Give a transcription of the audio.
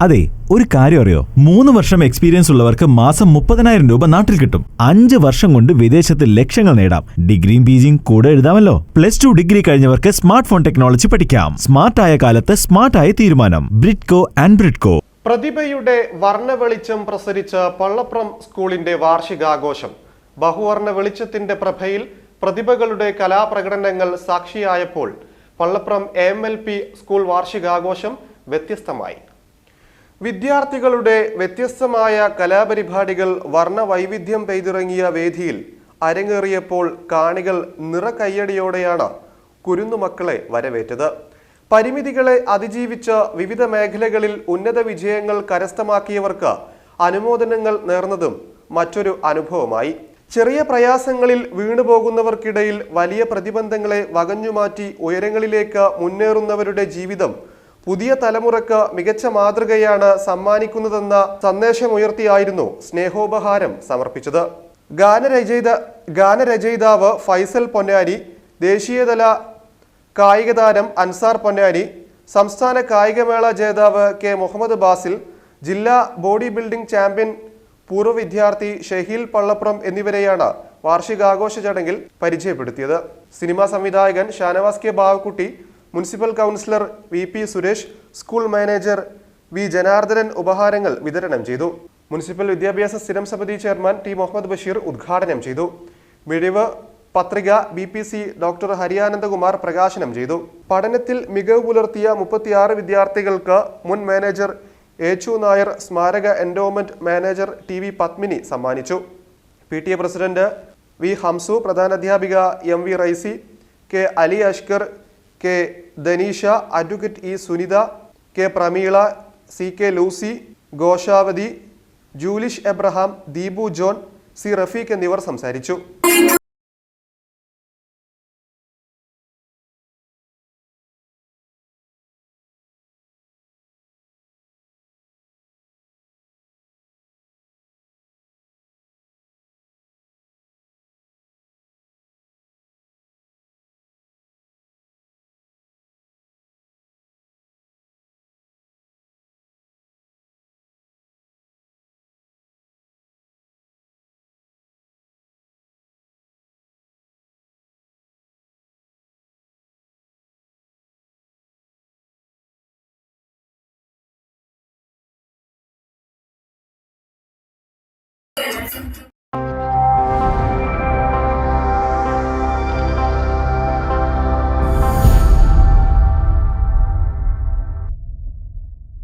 അതെ ഒരു കാര്യം അറിയോ? മൂന്ന് വർഷം എക്സ്പീരിയൻസ് ഉള്ളവർക്ക് മാസം മുപ്പതിനായിരം രൂപ നാട്ടിൽ കിട്ടും. അഞ്ച് വർഷം കൊണ്ട് വിദേശത്ത് ലക്ഷങ്ങൾ നേടാം. ഡിഗ്രിയും പിജിയും കൂടെ എഴുതാമല്ലോ. പ്ലസ് ടു ഡിഗ്രി കഴിഞ്ഞവർക്ക് സ്മാർട്ട് ഫോൺ ടെക്നോളജി പഠിക്കാം സ്മാർട്ടായ കാലത്ത് സ്മാർട്ടായ തീരുമാനം. ബ്രിഡ്കോ ആൻഡ് ബ്രിഡ്കോ പ്രതിഭയുടെ വർണ വെളിച്ചം പ്രസരിച്ച പള്ളപ്രം സ്കൂളിന്റെ വാർഷികാഘോഷം. ബഹുവർണ വെളിച്ചത്തിന്റെ പ്രഭയിൽ പ്രതിഭകളുടെ കലാപ്രകടനങ്ങൾ സാക്ഷിയായപ്പോൾ Pallapram M L P school വാർഷികാഘോഷം വ്യത്യസ്തമായി. വിദ്യാർത്ഥികളുടെ വ്യത്യസ്തമായ കലാപരിപാടികൾ വർണവൈവിധ്യം പെയ്തിറങ്ങിയ വേദിയിൽ അരങ്ങേറിയപ്പോൾ കാണികൾ നിറകയ്യടിയോടെയാണ് കുരുന്നുമക്കളെ വരവേറ്റത്. പരിമിതികളെ അതിജീവിച്ച് വിവിധ മേഖലകളിൽ ഉന്നത വിജയങ്ങൾ കരസ്ഥമാക്കിയവർക്ക് അനുമോദനങ്ങൾ നേർന്നതും മറ്റൊരു അനുഭവമായി. ചെറിയ പ്രയാസങ്ങളിൽ വീണുപോകുന്നവർക്കിടയിൽ വലിയ പ്രതിബന്ധങ്ങളെ വകഞ്ഞുമാറ്റി ഉയരങ്ങളിലേക്ക് മുന്നേറുന്നവരുടെ ജീവിതം പുതിയ തലമുറയ്ക്ക് മികച്ച മാതൃകയാണ് സമ്മാനിക്കുന്നതെന്ന സന്ദേശമുയർത്തിയായിരുന്നു സ്നേഹോപഹാരം സമർപ്പിച്ചത്. ഗാനരചയിത ഗാനരചയിതാവ് ഫൈസൽ പൊന്നാനി ദേശീയതല കായിക താരം അൻസാർ പൊന്നാനി സംസ്ഥാന കായികമേള ജേതാവ് കെ മുഹമ്മദ് ബാസിൽ ജില്ലാ ബോഡി ബിൽഡിംഗ് ചാമ്പ്യൻ പൂർവ വിദ്യാർത്ഥി ഷഹീൽ പള്ളപ്പുറം എന്നിവരെയാണ് വാർഷികാഘോഷ ചടങ്ങിൽ പരിചയപ്പെടുത്തിയത്. സിനിമാ സംവിധായകൻ Shanavas K Bavakutty municipal councillor V P Suresh school manager V Janardhanan ഉപഹാരങ്ങൾ വിതരണം ചെയ്തു. മുനിസിപ്പൽ വിദ്യാഭ്യാസ സ്ഥിരം സമിതി ചെയർമാൻ ടി മുഹമ്മദ് ബഷീർ ഉദ്ഘാടനം ചെയ്തു. വിഴിവ് പത്രിക B P C doctor Hariyanandakumar പ്രകാശനം ചെയ്തു. പഠനത്തിൽ മികവ് പുലർത്തിയ മുപ്പത്തിയാറ് വിദ്യാർത്ഥികൾക്ക് മുൻ മാനേജർ ഏച്ചു നായർ സ്മാരക endowment manager T V Padmini സമ്മാനിച്ചു. P T A president V Hamsu പ്രധാനാധ്യാപിക M V Raisi K Ali Ashkar K Dhaneesha advocate E Sunitha K Prameela C K Lucy Goshavathi Julish Abraham Deepu John C Rafeeq എന്നിവർ സംസാരിച്ചു.